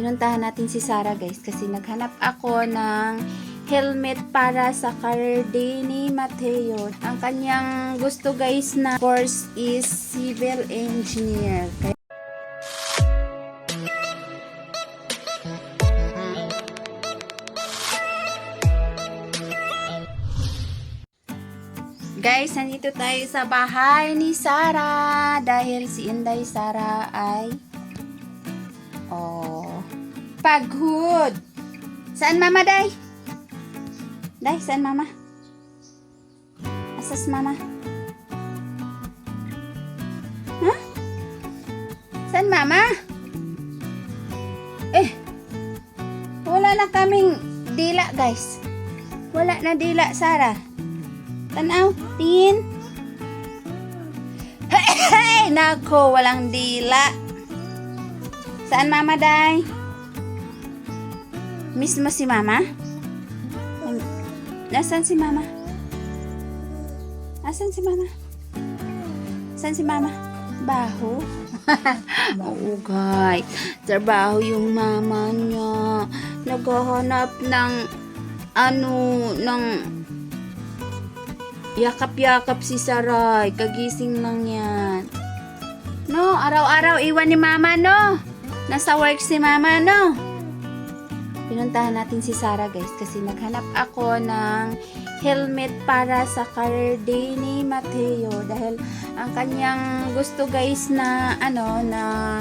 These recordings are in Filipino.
pinuntahan natin si Sarah guys kasi naghanap ako ng helmet para sa career day ni Mateo. Ang kanyang gusto guys na course is civil engineer. Kaya Guys, nandito tayo sa bahay ni Sarah dahil si Inday Sarah ay paghud. Saan mama day? Day, saan mama? Asas mama? Ha? Saan mama? Eh, wala na kaming dila guys. Wala na dila, Sarah. Tanaw, tingin. Nako, walang dila. Saan mama, day? Miss mo si mama? Nasaan si mama? Nasaan si mama? Saan si mama? Baho? Maugay. Trabaho yung mama niya. Naghahanap ng ano, ng Yakap-yakap si Saray. Kagising lang yan. No, araw-araw iwan ni mama, no? Nasa work si mama, no? Pinuntahan natin si Sarah, guys, kasi naghanap ako ng helmet para sa career day ni Mateo. Dahil ang kanyang gusto, guys, na, ano, na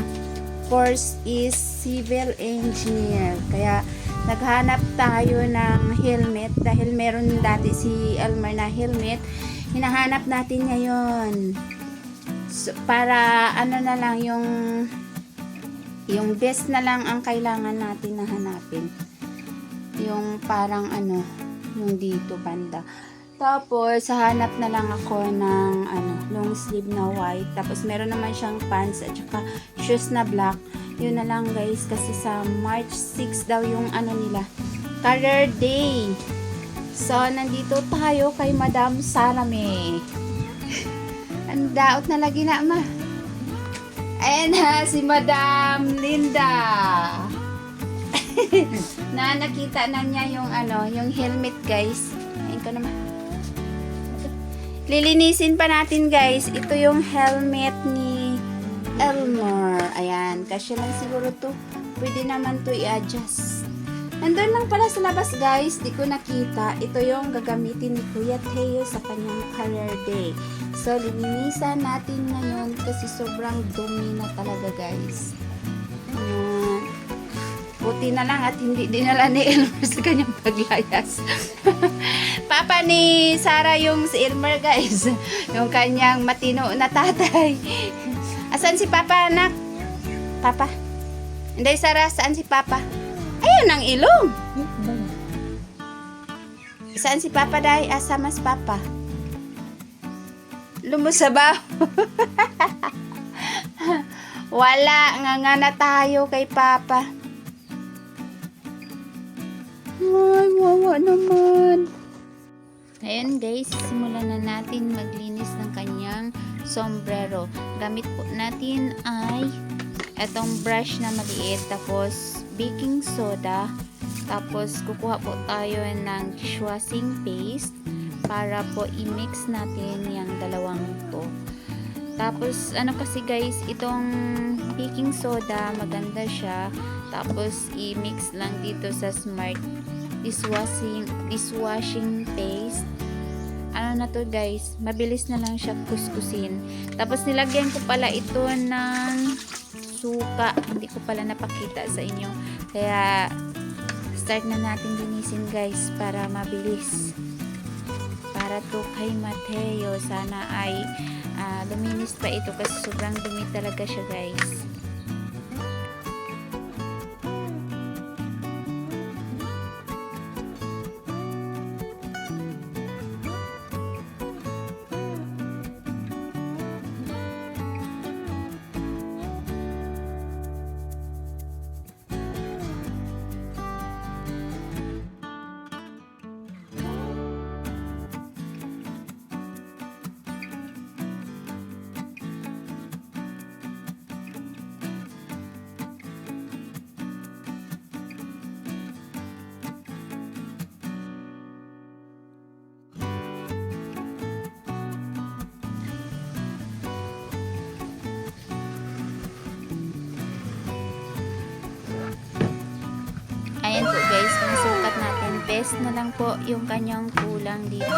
course is civil engineer. Kaya, naghanap tayo ng helmet dahil meron dati si Elmer na helmet hinahanap natin ngayon so, para ano na lang yung yung best na lang ang kailangan natin na hanapin. Yung parang ano yung dito banda. Tapos hanap na lang ako ng ano long sleeve na white. Tapos meron naman siyang pants at saka shoes na black. Yun na lang guys kasi sa March 6 daw yung ano nila career day. So nandito tayo kay Madam Sarame ang daot na lagi na ma ayan na si Madam Linda na nakita na niya yung ano yung helmet guys ayun ko naman lilinisin pa natin guys ito yung helmet ni Elmer. Ayan, kasya lang siguro to. Pwede naman to i-adjust. Nandun lang pala sa labas guys, di ko nakita. Ito yung gagamitin ni Kuya Teo sa kanyang career day. So, lilinisan natin ngayon kasi sobrang dumi na talaga guys. Ayan. Buti na lang at hindi dinala ni Elmer sa kanyang paglayas. Papa ni Sarah yung si Elmer guys. Yung kanyang matino na tatay. Asan si Papa, anak? Papa? Hindi, Sarah, saan si Papa? Ayun ang ilong. Saan si Papa, Day? Asa mas Papa? Lumusabaw. Wala, nga nga na tayo kay Papa. Ay, wawa naman. Ngayon guys, simulan na natin maglinis ng kanyang sombrero. Gamit po natin ay etong brush na maliit, tapos baking soda, tapos kukuha po tayo ng dishwashing paste para po i-mix natin yung dalawang to. Tapos, ano kasi guys, itong baking soda, maganda siya. Tapos, i-mix lang dito sa smart dishwashing, dishwashing paste ano na to guys, mabilis na lang siya kuskusin. Tapos nilagyan ko pala ito ng suka. Hindi ko pala napakita sa inyo. Kaya start na natin linisin guys para mabilis. Para to kay Mateo. Sana ay uh, luminis pa ito kasi sobrang dumi talaga siya guys. Rest na lang po yung kanyang kulang dito.